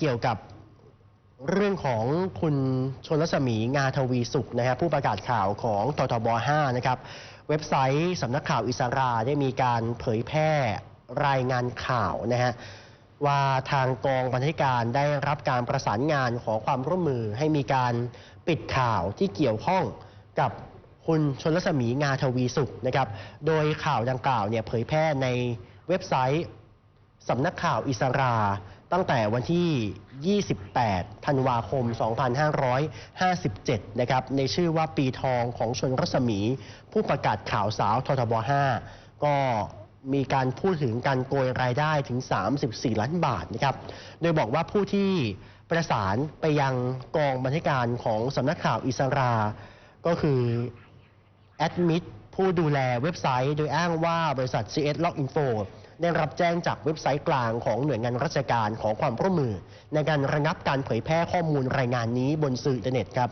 เกี่ยวกับเรื่องของคุณชนรัศมีงาทวีสุขนะฮะผู้ประกาศข่าวของททบ 5 นะครับ เว็บไซต์สำนักข่าวอิสราได้มีการเผยแพร่รายงานข่าวนะฮะว่าทางกองบรรณาธิการได้รับการประสานงานขอความร่วมมือให้มีการปิดข่าวที่เกี่ยวข้องกับคุณชนรัศมีงาทวีสุขนะครับ โดยข่าวดังกล่าวเนี่ยเผยแพร่ในเว็บไซต์สำนักข่าวอิสรา ตั้งแต่วันที่ 28 ธันวาคม 2557 นะครับ ในชื่อว่าปีทองของชนรัศมี ผู้ประกาศข่าวสาวททบ 5 ก็มีการพูดถึงการโกยรายได้ถึง 34 ล้านบาทนะครับ โดยบอกว่าผู้ที่ประสานไปยังกองบรรณาการของสำนักข่าวอิสรา ก็คือแอดมิดผู้ดูแลเว็บไซต์ โดยอ้างว่าบริษัท CS Log Info ได้รับแจ้งจากเว็บไซต์กลางของหน่วยงานราชการขอความร่วมมือ ในการระงับการเผยแพร่ข้อมูลรายงานนี้บนสื่ออินเทอร์เน็ตครับ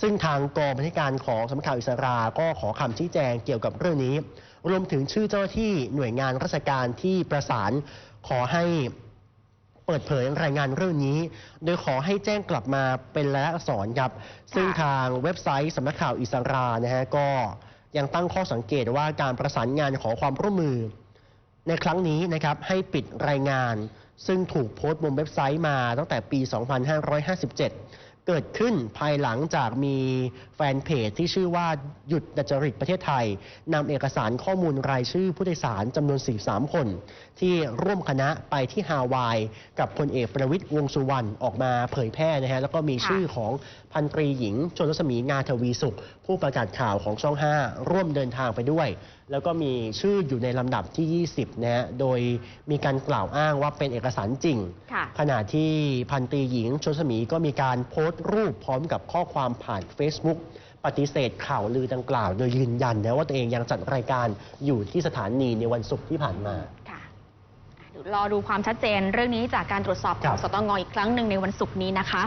ซึ่งทางกองบัญชาการของสำนักข่าวอิสราก็ขอคำชี้แจงเกี่ยวกับเรื่องนี้ รวมถึงชื่อเจ้าหน้าที่หน่วยงานราชการที่ประสานขอให้เปิดเผยรายงานเรื่องนี้ โดยขอให้แจ้งกลับมาเป็นลักษณ์อักษรครับ ซึ่งทางเว็บไซต์สำนักข่าวอิสรานะฮะก็ยังตั้งข้อสังเกตว่าการประสานงานขอความร่วมมือ ในครั้งนี้นะครับให้ปิดรายงาน ซึ่งถูกโพสต์บนเว็บไซต์มาตั้งแต่ปี 2557 เกิดขึ้นภายหลังจากมีแฟนเพจที่ชื่อว่าหยุดดัจจริตประเทศไทยนำเอกสารข้อมูลรายชื่อผู้โดยสารจำนวน 43 คน ที่ร่วมคณะไปที่ฮาวาย กับพลเอกประวิตยวงษ์สุวรรณออกมาเผยแพร่นะฮะแล้วก็มีค่ะชื่อของพันตรีหญิงชนรัศมีงาทวีสุข ผู้ประกาศข่าวของช่อง 5 ร่วมเดินทางไปด้วย แล้วก็มีชื่ออยู่ในลำดับที่ 20 นะฮะโดยมีการกล่าวอ้างว่าเป็นเอกสารจริงค่ะขณะที่พันตรีหญิงชนสมีก็มีการโพสต์รูปพร้อมกับข้อความผ่าน Facebook ปฏิเสธข่าวลือดังกล่าว โดยยืนยันนะว่าตัวเองยังจัดรายการอยู่ที่สถานีในวันศุกร์ที่ผ่านมา ค่ะเดี๋ยวรอดูความชัดเจนเรื่องนี้จากการตรวจสอบขครัองบ สตงอีกครั้งหนึ่งในวันศุกร์นี้นะคะ